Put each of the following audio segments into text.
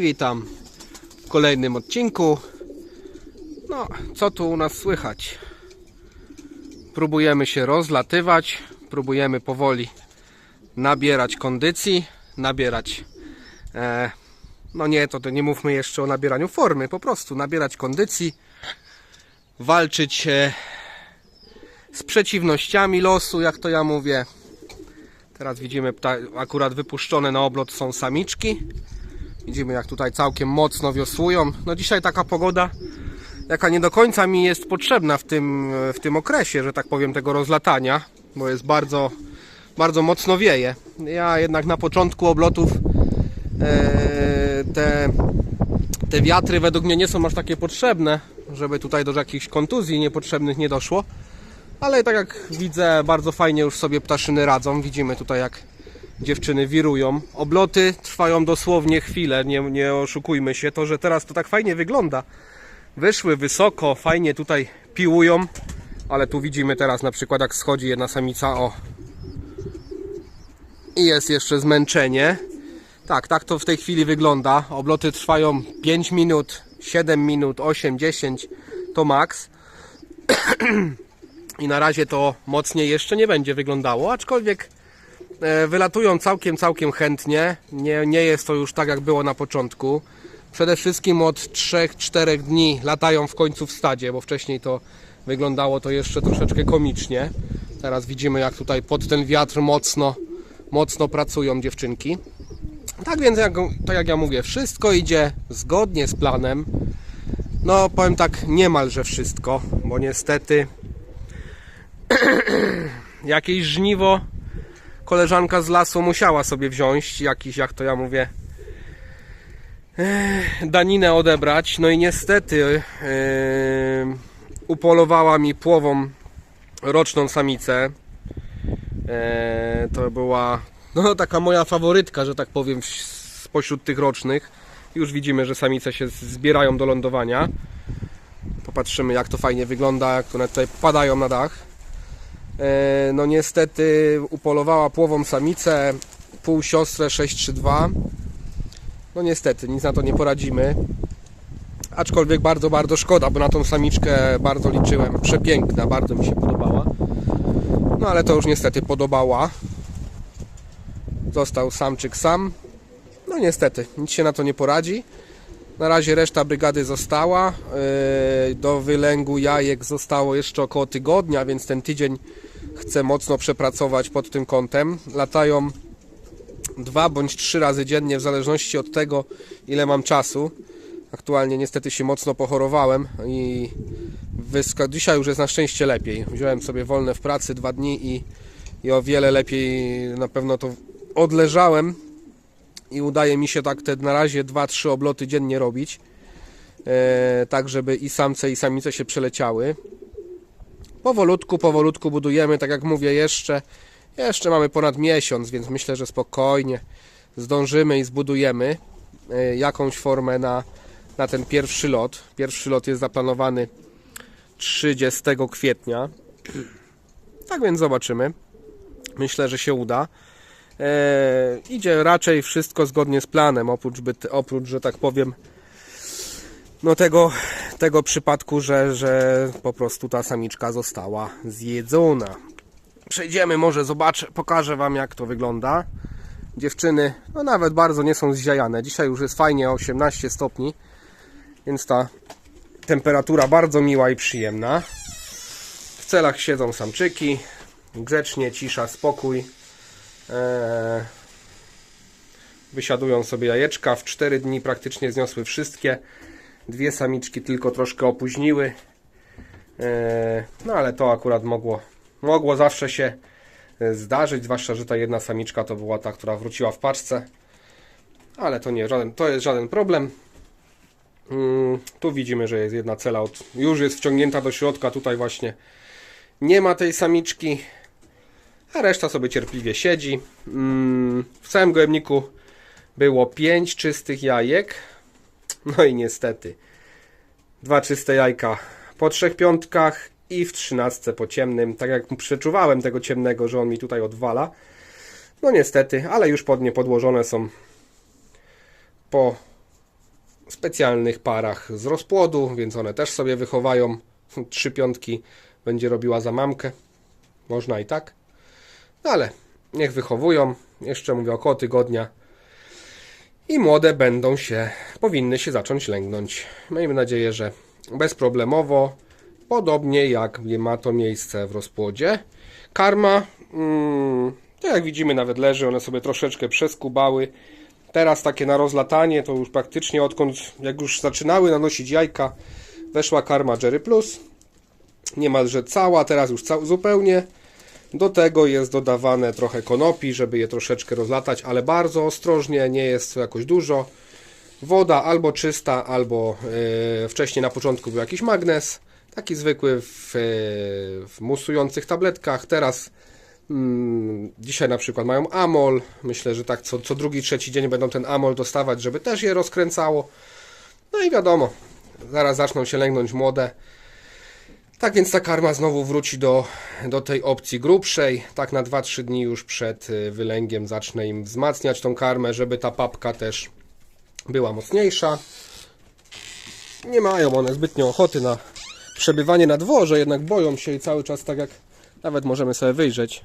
witam w kolejnym odcinku. No, co tu u nas słychać? Próbujemy się rozlatywać, próbujemy powoli nabierać kondycji, nabierać. E, no nie, to, to nie mówmy jeszcze o nabieraniu formy, po prostu nabierać kondycji, walczyć e, z przeciwnościami losu, jak to ja mówię. Teraz widzimy, akurat wypuszczone na oblot są samiczki. Widzimy, jak tutaj całkiem mocno wiosłują. No dzisiaj taka pogoda, jaka nie do końca mi jest potrzebna w tym, w tym okresie, że tak powiem, tego rozlatania, bo jest bardzo, bardzo mocno wieje. Ja jednak na początku oblotów e, te, te wiatry według mnie nie są aż takie potrzebne, żeby tutaj do jakichś kontuzji niepotrzebnych nie doszło. Ale tak jak widzę, bardzo fajnie już sobie ptaszyny radzą. Widzimy tutaj jak dziewczyny wirują. Obloty trwają dosłownie chwilę, nie, nie oszukujmy się. To, że teraz to tak fajnie wygląda. Wyszły wysoko, fajnie tutaj piłują. Ale tu widzimy teraz na przykład jak schodzi jedna samica, o. I jest jeszcze zmęczenie. Tak, tak to w tej chwili wygląda. Obloty trwają 5 minut, 7 minut, 8, 10 to maks. I na razie to mocniej jeszcze nie będzie wyglądało, aczkolwiek wylatują całkiem, całkiem chętnie. Nie, nie jest to już tak jak było na początku. Przede wszystkim od 3-4 dni latają w końcu w stadzie, bo wcześniej to wyglądało to jeszcze troszeczkę komicznie. Teraz widzimy jak tutaj pod ten wiatr mocno, mocno pracują dziewczynki. Tak więc, jak, tak jak ja mówię, wszystko idzie zgodnie z planem. No, powiem tak, niemalże wszystko, bo niestety jakieś żniwo koleżanka z lasu musiała sobie wziąć, jakiś, jak to ja mówię, eh, daninę odebrać. No i niestety eh, upolowała mi płową roczną samicę. Eh, to była no, taka moja faworytka, że tak powiem, spośród tych rocznych. Już widzimy, że samice się zbierają do lądowania. Popatrzymy, jak to fajnie wygląda, jak one tutaj padają na dach. E, No niestety upolowała płową samicę, pół siostrę 632. No niestety, nic na to nie poradzimy. Aczkolwiek bardzo, bardzo szkoda, bo na tą samiczkę bardzo liczyłem. Przepiękna, bardzo mi się podobała. No ale to już niestety podobała. Został samczyk sam. No niestety, nic się na to nie poradzi. Na razie reszta brygady została. Yy, Do wylęgu jajek zostało jeszcze około tygodnia, więc ten tydzień chcę mocno przepracować pod tym kątem. Latają dwa bądź trzy razy dziennie, w zależności od tego, ile mam czasu. Aktualnie niestety się mocno pochorowałem i wyska... dzisiaj już jest na szczęście lepiej. Wziąłem sobie wolne w pracy dwa dni i, i o wiele lepiej na pewno to odleżałem i udaje mi się tak te na razie 2-3 obloty dziennie robić. E, tak, żeby i samce i samice się przeleciały. Powolutku, powolutku budujemy, tak jak mówię, jeszcze, jeszcze mamy ponad miesiąc, więc myślę, że spokojnie zdążymy i zbudujemy e, jakąś formę na, na ten pierwszy lot. Pierwszy lot jest zaplanowany 30 kwietnia. Tak więc zobaczymy. Myślę, że się uda. E, idzie raczej wszystko zgodnie z planem, oprócz, byt, oprócz że tak powiem, no tego, tego przypadku, że, że po prostu ta samiczka została zjedzona. Przejdziemy, może zobaczę, pokażę Wam jak to wygląda. Dziewczyny, no nawet bardzo nie są zziajane. Dzisiaj już jest fajnie 18 stopni, więc ta temperatura bardzo miła i przyjemna. W celach siedzą samczyki, grzecznie, cisza, spokój. Eee, wysiadują sobie jajeczka. W 4 dni praktycznie zniosły wszystkie. Dwie samiczki tylko troszkę opóźniły. Eee, no ale to akurat mogło, mogło zawsze się e, zdarzyć, zwłaszcza, że ta jedna samiczka to była ta, która wróciła w paczce. Ale to nie żaden, to jest żaden problem. Mm, tu widzimy, że jest jedna cela, od, już jest wciągnięta do środka. Tutaj właśnie nie ma tej samiczki a reszta sobie cierpliwie siedzi. Mm, W całym gołębniku było 5 czystych jajek. No i niestety dwa czyste jajka po trzech piątkach i w trzynastce po ciemnym. Tak jak przeczuwałem tego ciemnego, że on mi tutaj odwala. No niestety, ale już pod nie podłożone są po specjalnych parach z rozpłodu, więc one też sobie wychowają. Trzy piątki będzie robiła za mamkę. Można i tak. No ale niech wychowują. Jeszcze mówię około tygodnia. I młode będą się, powinny się zacząć lęgnąć. Miejmy nadzieję, że bezproblemowo, podobnie jak ma to miejsce w rozpłodzie. Karma, mm, to jak widzimy nawet leży, one sobie troszeczkę przeskubały. Teraz takie na rozlatanie, to już praktycznie odkąd, jak już zaczynały nanosić jajka, weszła karma Jerry Plus. Niemalże cała, teraz już cał, zupełnie. Do tego jest dodawane trochę konopi, żeby je troszeczkę rozlatać, ale bardzo ostrożnie, nie jest to jakoś dużo. Woda albo czysta, albo e, wcześniej na początku był jakiś magnes, taki zwykły w, e, w musujących tabletkach. Teraz mm, dzisiaj na przykład mają amol. Myślę, że tak co, co drugi, trzeci dzień będą ten amol dostawać, żeby też je rozkręcało. No i wiadomo, zaraz zaczną się lęgnąć młode. Tak więc ta karma znowu wróci do, do tej opcji grubszej. Tak na 2-3 dni już przed y, wylęgiem zacznę im wzmacniać tą karmę, żeby ta papka też była mocniejsza. Nie mają one zbytnio ochoty na przebywanie na dworze, jednak boją się i cały czas tak jak nawet możemy sobie wyjrzeć.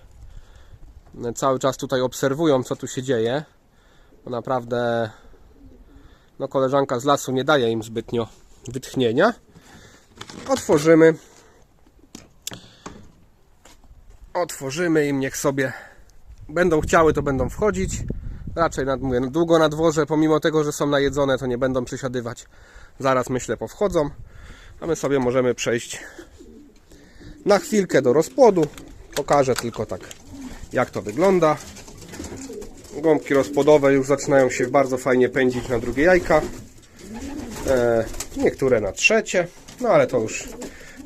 one Cały czas tutaj obserwują co tu się dzieje. Bo naprawdę no koleżanka z lasu nie daje im zbytnio wytchnienia. Otworzymy otworzymy im, niech sobie będą chciały, to będą wchodzić. Raczej nad, mówię, długo na dworze, pomimo tego, że są najedzone, to nie będą przysiadywać. Zaraz myślę powchodzą, a my sobie możemy przejść na chwilkę do rozpłodu. Pokażę tylko tak, jak to wygląda. Gąbki rozpłodowe już zaczynają się bardzo fajnie pędzić na drugie jajka. E, niektóre na trzecie, no ale to już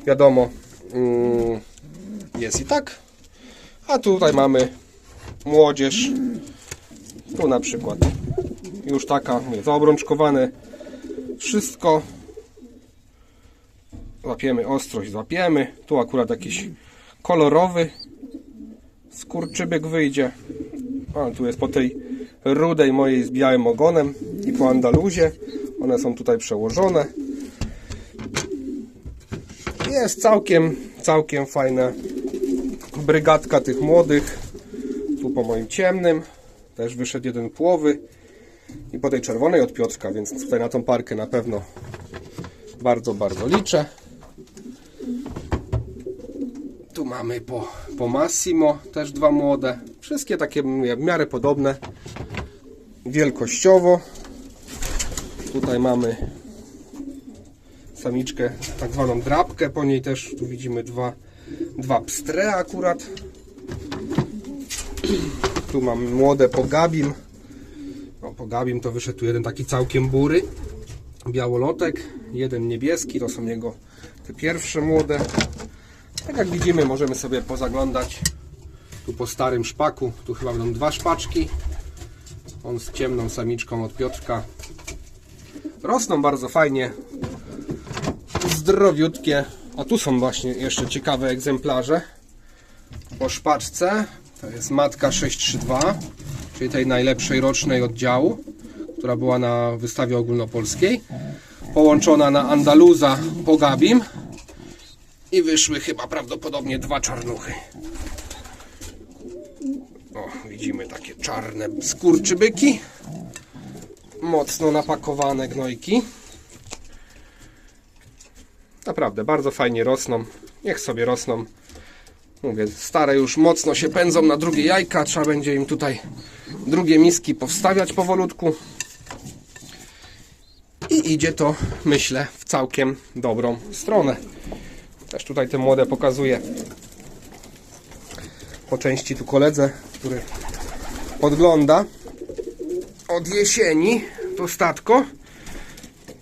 wiadomo, mm, jest i tak. A tutaj mamy młodzież. Tu na przykład już taka, zaobrączkowane wszystko. Łapiemy ostrość, złapiemy. Tu akurat jakiś kolorowy skurczybyk wyjdzie. A tu jest po tej rudej mojej z białym ogonem i po Andaluzie. One są tutaj przełożone. Jest całkiem, całkiem fajna brygadka tych młodych. Tu po moim ciemnym też wyszedł jeden płowy i po tej czerwonej od Piotrka, więc tutaj na tą parkę na pewno bardzo, bardzo liczę. Tu mamy po, po Massimo też dwa młode. Wszystkie takie w miarę podobne wielkościowo. Tutaj mamy samiczkę, tak zwaną drapkę, po niej też tu widzimy dwa, dwa pstre akurat. Tu mam młode pogabim. O, pogabim to wyszedł tu jeden taki całkiem bury. Białolotek, jeden niebieski, to są jego te pierwsze młode. Tak jak widzimy, możemy sobie pozaglądać tu po starym szpaku. Tu chyba będą dwa szpaczki. On z ciemną samiczką od Piotrka. Rosną bardzo fajnie. Zdrowiutkie. A tu są właśnie jeszcze ciekawe egzemplarze. Po szpaczce. To jest matka 632, czyli tej najlepszej rocznej oddziału, która była na wystawie ogólnopolskiej. Połączona na Andaluza Pogabim. I wyszły chyba prawdopodobnie dwa czarnuchy. O, widzimy takie czarne skurczybyki. Mocno napakowane gnojki. Naprawdę, bardzo fajnie rosną. Niech sobie rosną. Mówię, stare już mocno się pędzą na drugie jajka. Trzeba będzie im tutaj drugie miski powstawiać powolutku. I idzie to, myślę, w całkiem dobrą stronę. Też tutaj te młode pokazuję. Po części tu koledze, który podgląda od jesieni to statko.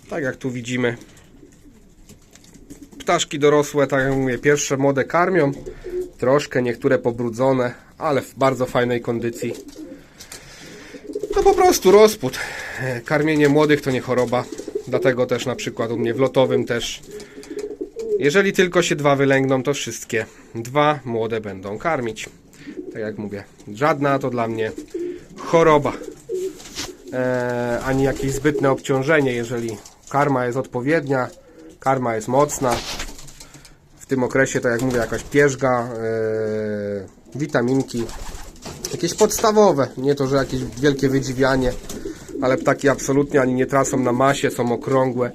Tak jak tu widzimy. Ptaszki dorosłe, tak jak mówię, pierwsze młode karmią. Troszkę niektóre pobrudzone, ale w bardzo fajnej kondycji. No po prostu rozpód. Karmienie młodych to nie choroba. Dlatego też na przykład u mnie w lotowym też jeżeli tylko się dwa wylęgną, to wszystkie dwa młode będą karmić. Tak jak mówię, żadna to dla mnie choroba. e, ani jakieś zbytne obciążenie, jeżeli karma jest odpowiednia, karma jest mocna. W tym okresie, tak jak mówię, jakaś pierzga, e, witaminki, jakieś podstawowe, nie to, że jakieś wielkie wydziwianie, ale ptaki absolutnie ani nie tracą na masie, są okrągłe,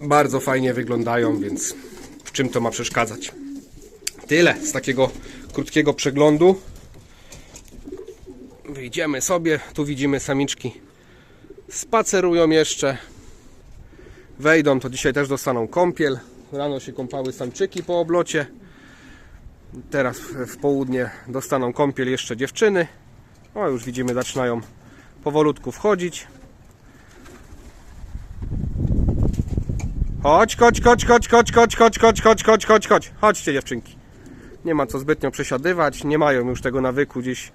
bardzo fajnie wyglądają, więc w czym to ma przeszkadzać? Tyle z takiego krótkiego przeglądu. Wyjdziemy sobie, tu widzimy samiczki spacerują jeszcze. Wejdą, to dzisiaj też dostaną kąpiel. Rano się kąpały samczyki po oblocie. Teraz w południe dostaną kąpiel jeszcze dziewczyny. O, już widzimy, zaczynają powolutku wchodzić. Chodź, chodź, chodź, chodź, chodź, chodź, chodź, chodź, chodź, chodź, chodź, chodź. Chodźcie dziewczynki. Nie ma co zbytnio przesiadywać, nie mają już tego nawyku gdzieś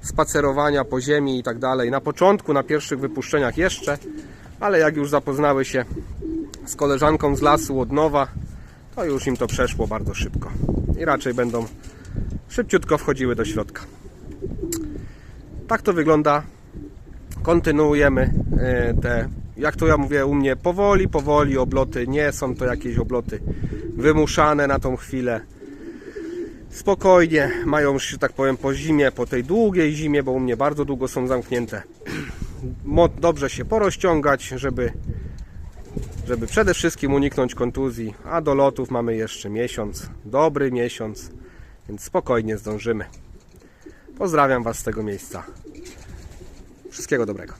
spacerowania po ziemi i tak dalej. Na początku, na pierwszych wypuszczeniach jeszcze, ale jak już zapoznały się z koleżanką z lasu od nowa, to już im to przeszło bardzo szybko. I raczej będą szybciutko wchodziły do środka. Tak to wygląda. Kontynuujemy e, te, jak to ja mówię u mnie, powoli, powoli obloty. Nie są to jakieś obloty wymuszane na tą chwilę spokojnie, mają już, że tak powiem, po zimie, po tej długiej zimie, bo u mnie bardzo długo są zamknięte, dobrze się porozciągać, żeby, żeby przede wszystkim uniknąć kontuzji, a do lotów mamy jeszcze miesiąc, dobry miesiąc, więc spokojnie zdążymy. Pozdrawiam Was z tego miejsca. Wszystkiego dobrego.